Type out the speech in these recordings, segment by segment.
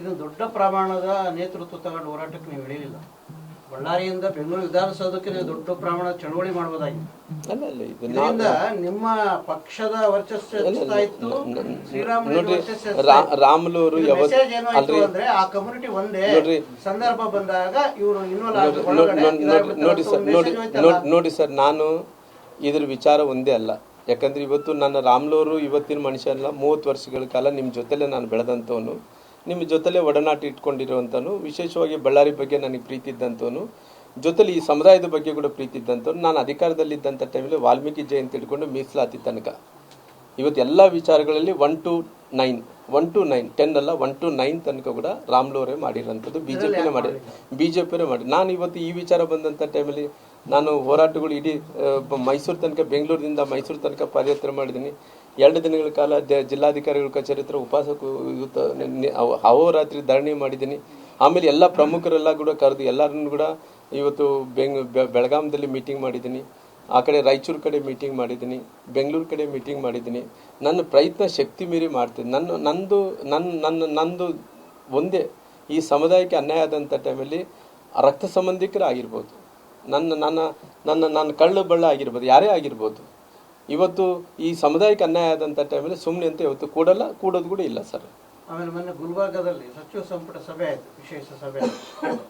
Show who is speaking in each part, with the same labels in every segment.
Speaker 1: ಇದು ದೊಡ್ಡ ಪ್ರಮಾಣದ ನೇತೃತ್ವ ತಗೊಂಡು ಹೋರಾಟಕ್ಕೆ ನೀವು ಇಳಿಲಿಲ್ಲ. ಬಳ್ಳಾರಿಯಿಂದ ಬೆಂಗಳೂರು ವಿಧಾನಸೌಧಕ್ಕೆ ನೀವು ದೊಡ್ಡ ಪ್ರಮಾಣದ ಚಳವಳಿ ಮಾಡಬಹುದಾಗಿತ್ತು ಇದರಿಂದ ನಿಮ್ಮ ಪಕ್ಷದ ವರ್ಚಸ್ಸು ಹೆಚ್ಚುತ್ತಾ ಇತ್ತು. ಶ್ರೀರಾಮುಲು.
Speaker 2: ರಾಮುಲು ಯಾವತ್ತು
Speaker 1: ಅಂದ್ರೆ ಆ ಕಮ್ಯುನಿಟಿ ಒಂದೇ ಸಂದರ್ಭ ಬಂದಾಗ ಇವರು ಇನ್ವಾಲ್ವ್
Speaker 2: ನೋಡಿ ಸರ್ ನೋಡಿ ಸರ್ ನಾನು ಇದ್ರ ವಿಚಾರ ಒಂದೇ ಅಲ್ಲ. ಯಾಕಂದ್ರೆ ಇವತ್ತು ನನ್ನ ರಾಮ್ಲೂರು ಇವತ್ತಿನ ಮನುಷ್ಯ ಅಲ್ಲ ಮೂವತ್ತು ವರ್ಷಗಳ ಕಾಲ ನಿಮ್ಮ ಜೊತೆಲೆ ನಾನು ಬೆಳೆದಂಥವನು. ನಿಮ್ಮ ಜೊತೆಲೇ ಒಡನಾಟ ಇಟ್ಕೊಂಡಿರುವಂಥನು ವಿಶೇಷವಾಗಿ ಬಳ್ಳಾರಿ ಬಗ್ಗೆ ನನಗೆ ಪ್ರೀತಿ ಇದ್ದಂಥವನು ಜೊತೆಲಿ ಈ ಸಮುದಾಯದ ಬಗ್ಗೆ ಕೂಡ ಪ್ರೀತಿ ಇದ್ದಂಥವ್ರು ನಾನು ಅಧಿಕಾರದಲ್ಲಿದ್ದಂಥ ಟೈಮಲ್ಲಿ ವಾಲ್ಮೀಕಿ ಜಯಂತಿ ಹಿಡ್ಕೊಂಡು ಮೀಸಲಾತಿ ತನಕ. ಇವತ್ತು ಎಲ್ಲ ವಿಚಾರಗಳಲ್ಲಿ one to nine one to nine ten ಅಲ್ಲ ಒನ್ ಟು ನೈನ್ ತನಕ ಕೂಡ ರಾಮ್ಲೋರೆ ಮಾಡಿರೋಂಥದ್ದು ಬಿ ಜೆ ಪಿನೇ ಮಾಡಿ ಬಿ ಜೆ ಪಿನೇ ಮಾಡಿ. ನಾನು ಇವತ್ತು ಈ ವಿಚಾರ ಬಂದಂಥ ಟೈಮಲ್ಲಿ ನಾನು ಹೋರಾಟಗಳು ಇಡೀ ಮೈಸೂರು ತನಕ, ಬೆಂಗಳೂರಿನಿಂದ ಮೈಸೂರು ತನಕ ಪಾದಯಾತ್ರೆ ಮಾಡಿದ್ದೀನಿ. ಎರಡು ದಿನಗಳ ಕಾಲ ಜಿಲ್ಲಾಧಿಕಾರಿಗಳ ಕಚೇರಿ ಹತ್ರ ಉಪವಾಸ ಅಹೋರಾತ್ರಿ ಧರಣಿ ಮಾಡಿದ್ದೀನಿ. ಆಮೇಲೆ ಎಲ್ಲ ಪ್ರಮುಖರೆಲ್ಲ ಕೂಡ ಕರೆದು ಎಲ್ಲರನ್ನು ಕೂಡ ಇವತ್ತು ಬೆಂಗ್ ಬೆ- ಬೆಳಗಾಂದಲ್ಲಿ ಮೀಟಿಂಗ್ ಮಾಡಿದ್ದೀನಿ. ಆ ಕಡೆ ರಾಯಚೂರು ಕಡೆ ಮೀಟಿಂಗ್ ಮಾಡಿದ್ದೀನಿ. ಬೆಂಗಳೂರು ಕಡೆ ಮೀಟಿಂಗ್ ಮಾಡಿದ್ದೀನಿ. ನನ್ನ ಪ್ರಯತ್ನ ಶಕ್ತಿ ಮೀರಿ ಮಾಡ್ತೀನಿ. ನನ್ನ, ನಂದು ನನ್ನ ನನ್ನ, ನಂದು ಒಂದೇ ಈ ಸಮುದಾಯಕ್ಕೆ ಅನ್ಯಾಯ ಆದಂಥ ಟೈಮಲ್ಲಿ ರಕ್ತ ಸಂಬಂಧಿಕರಾಗಿರ್ಬೋದು. ನನ್ನ ನನ್ನ ನನ್ನ ನನ್ನ ಕಳ್ಳು ಬಳ್ಳ ಆಗಿರ್ಬೋದು. ಯಾರೇ ಆಗಿರ್ಬೋದು. ಇವತ್ತು ಈ ಸಮುದಾಯಕ್ಕೆ ಅನ್ಯಾಯ ಆದಂಥ ಟೈಮಲ್ಲಿ ಸುಮ್ಮನೆ ಅಂತ ಇವತ್ತು ಕೂಡಲ್ಲ ಕೂಡೋದು ಕೂಡ ಇಲ್ಲ ಸರ್.
Speaker 1: ಆಮೇಲೆ ಮೊನ್ನೆ ಗುಲ್ಬರ್ಗದಲ್ಲಿ ಸಚಿವ ಸಂಪುಟ ಸಭೆ ಆಯ್ತು ವಿಶೇಷ ಸಭೆ.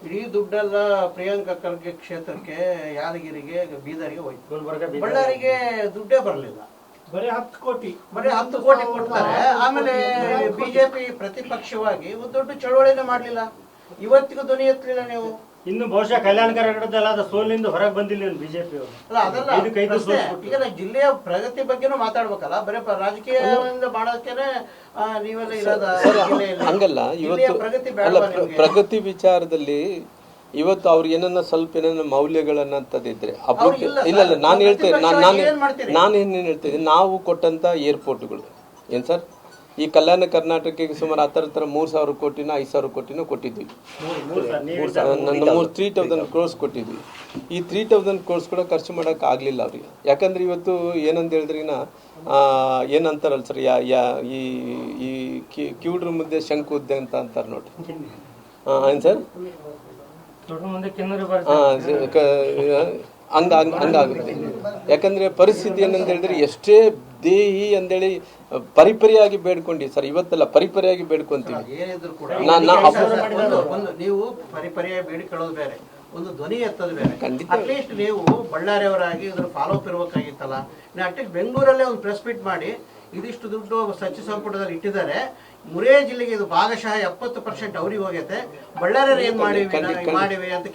Speaker 1: ಇಡೀ ದುಡ್ಡೆಲ್ಲ ಪ್ರಿಯಾಂಕಾ ಖರ್ಗೆ ಕ್ಷೇತ್ರಕ್ಕೆ ಯಾದಗಿರಿಗೆ ಬೀದರ್ಗೆ ಹೋಯ್ತು. ಬಳ್ಳಾರಿಗೆ ದುಡ್ಡೇ ಬರಲಿಲ್ಲ.
Speaker 3: ಬರೀ ಹತ್ತು ಕೋಟಿ.
Speaker 1: ಬರೀ ಹತ್ತು ಕೋಟಿ ಕೊಡ್ತಾರೆ. ಆಮೇಲೆ ಬಿಜೆಪಿ ಪ್ರತಿಪಕ್ಷವಾಗಿ ಒಂದು ದೊಡ್ಡ ಚಳವಳಿನೇ ಮಾಡಲಿಲ್ಲ. ಇವತ್ತಿಗೂ ಧ್ವನಿ ಎತ್ತಲಿಲ್ಲ ನೀವು.
Speaker 3: ಇನ್ನು ಬಹುಶಃ ಕಲ್ಯಾಣ ಕರ್ನಾಟಕದಲ್ಲಿ ಅದ ಸೋಲಿನಿಂದ ಹೊರಗೆ ಬಂದಿಲ್ಲ ಬಿಜೆಪಿ ಅವರು
Speaker 1: ಅಲ್ಲ ಅದಲ್ಲ ಪ್ರಶ್ನೆ. ಈಗ ನಾವು ಜಿಲ್ಲೆಯ ಪ್ರಗತಿ ಬಗ್ಗೆನೂ ಮಾತಾಡ್ಬೇಕಲ್ಲ ಬರೀ ಪ- ರಾಜಕೀಯದಿಂದ ಆ, ನೀವೆಲ್ಲ ಇರೋದ ಜಿಲ್ಲೆಯಲ್ಲಿ
Speaker 2: ಹಂಗಲ್ಲ
Speaker 1: ಜಿಲ್ಲೆಯ
Speaker 2: ಇವತ್ತು
Speaker 1: ಪ್ರಗತಿ
Speaker 2: ಅಲ್ಲ
Speaker 1: ಬೇಡವಾ
Speaker 2: ಪ್ರ-
Speaker 1: ನಿಮ್ಗೆ?
Speaker 2: ಪ್ರಗತಿ ವಿಚಾರದಲ್ಲಿ ಇವತ್ತು ಅವ್ರಿಗೆ ಏನನ್ನ ಸ್ವಲ್ಪ ಏನನ್ನ ಮೌಲ್ಯಗಳನ್ನಂತದಿದ್ರೆ ಅಭಿವೃದ್ಧಿ
Speaker 1: ಅವ್ರಿಗಿಲ್ಲ
Speaker 2: ಇಲ್ಲ ಇಲ್ಲ
Speaker 1: ಸರ್.
Speaker 2: ನಾನು ಹೇಳ್ತೇನೆ ನಾನು ನಾನು
Speaker 1: ಪ್ರತಿಪಕ್ಷವಾಗಿ ಏನ್ ಮಾಡ್ತೀರಿ?
Speaker 2: ನಾನು ಏನೇನು ಹೇಳ್ತೇನೆ ನಾವು ಕೊಟ್ಟಂತ ಏರ್ಪೋರ್ಟ್ಗಳು ಏನ್ ಸರ್ ಈ ಕಲ್ಯಾಣ ಕರ್ನಾಟಕಕ್ಕೆ ಸುಮಾರು ಹತ್ತರ ಹತ್ರ ಮೂರು ಸಾವಿರ ಕೋಟಿನ ಐದು ಸಾವಿರ ಕೋಟಿನ ಕೊಟ್ಟಿದ್ವಿ.
Speaker 3: ಮೂರು
Speaker 2: ನನ್ನ ಮೂರು ತ್ರೀ ತೌಸಂಡ್ ಕ್ರೋರ್ಸ್ ಕೊಟ್ಟಿದ್ವಿ. ಈ ತ್ರೀ ತೌಸಂಡ್ ಕ್ರೋರ್ಸ್ ಕೂಡ ಖರ್ಚು ಮಾಡೋಕೆ ಆಗಲಿಲ್ಲ ಅವ್ರಿಗೆ. ಯಾಕಂದ್ರೆ ಇವತ್ತು ಏನಂತ ಹೇಳಿದ್ರಿನ ಏನಂತಾರಲ್ಲ ಸರ್ ಯಾ ಯಾ ಈ ಈ ಕಿವುಡ್ರ ಮುದ್ದೆ ಶಂಕು ಉದ್ದೆ ಅಂತ ಅಂತಾರೆ ನೋಡಿ ಏನು ಸರ್ ಆ, ಹಂಗ ಹಂಗಾಗುತ್ತೆ ಯಾಕಂದ್ರೆ ಪರಿಸ್ಥಿತಿ ಏನಂತ ಹೇಳಿದ್ರೆ ಎಷ್ಟೇ ದೇಹಿ ಅಂದೇಳಿ ಪರಿಪರಿಯಾಗಿ ಬೇಡ್ಕೊಂಡಿ. ಸರ್ ಇವತ್ತೆಲ್ಲ ಪರಿಪರಿಯಾಗಿ ಬೇಡ್ಕೊಂತೀವಿ.
Speaker 1: ಏನಿದ್ರು ಕೂಡ ಒಂದು ನೀವು ಬೇಡಿಕೊಳ್ಳೋದು ಬೇರೆ. ಒಂದು ಧ್ವನಿ ಎತ್ತದ ಬೇರೆ. ಅಟ್ಲೀಸ್ಟ್ ನೀವು ಬಳ್ಳಾರಿಯವರಾಗಿ ಇದ್ರ ಫಾಲೋ ಅಪ್ ಇರ್ಬೇಕಾಗಿತ್ತಲ್ಲ. ನೀವು ಅಟ್ಲೀಸ್ಟ್ ಬೆಂಗಳೂರಲ್ಲೇ ಒಂದು ಪ್ರೆಸ್ ಮೀಟ್ ಮಾಡಿ ಇದಿಷ್ಟು ದುಡ್ಡು ಸಚಿವ ಸಂಪುಟದಲ್ಲಿ ಇಟ್ಟಿದ್ದಾರೆ. ಮುರೇ ಜಿಲ್ಲೆಗೆ ಇದು ಭಾಗಶಃ ಎಪ್ಪತ್ತು ಪರ್ಸೆಂಟ್ ಅವ್ರಿಗೆ ಹೋಗೈತೆ. ಬಳ್ಳಾರಿಯವ್ರು ಏನ್ ಮಾಡಿವಿ. ಮಾಡಿವಿ ಅಂತ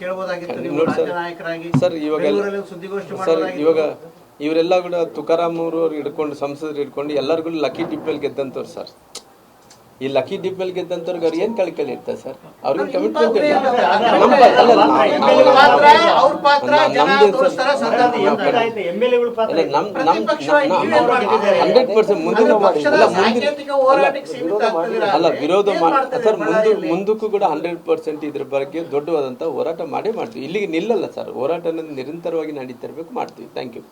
Speaker 1: ನೀವು. ರಾಜ್ಯ ನಾಯಕರಾಗಿ.
Speaker 2: ಸರ್ ಇವಾಗ
Speaker 1: ಸುದ್ದಿಗೋಷ್ಠಿ
Speaker 2: ಇವಾಗ ಇವರೆಲ್ಲ ಕೂಡ ತುಕಾರಾಮ್ ಅವರು ಹಿಡ್ಕೊಂಡು ಸಂಸದರು ಹಿಡ್ಕೊಂಡು ಎಲ್ಲರಿಗೂ ಲಕ್ಕಿ ಟಿಪ್ಪಲ್ಲಿ ಗೆದ್ದಂಥವ್ರು ಸರ್. ಈ ಲಕ್ಕಿ ಡಿಪ್ ಮೇಲೆ ಗೆದ್ದಂತವ್ರಿಗೆ ಅವ್ರು ಏನ್ ಕಳ್ಕಳಿ ಇರ್ತದೆ ಸರ್? ಅವ್ರಿಗೆ ಕಮಿಟ್ಮೆಂಟ್ ಹಂಡ್ರೆಡ್ ಪರ್ಸೆಂಟ್ ಮುಂದಿನ ಅಲ್ಲ ವಿರೋಧ ಸರ್ ಮುಂದೆ? ಮುಂದಕ್ಕೂ ಕೂಡ ಹಂಡ್ರೆಡ್ ಪರ್ಸೆಂಟ್ ಇದ್ರ ಬಗ್ಗೆ ದೊಡ್ಡವಾದಂತ ಹೋರಾಟ ಮಾಡೇ ಮಾಡ್ತೀವಿ. ಇಲ್ಲಿಗೆ ನಿಲ್ಲಲ್ಲ ಸರ್. ಹೋರಾಟ ನಿರಂತರವಾಗಿ ನಡೀತಾ ಇರಬೇಕು ಮಾಡ್ತೀವಿ. Thank you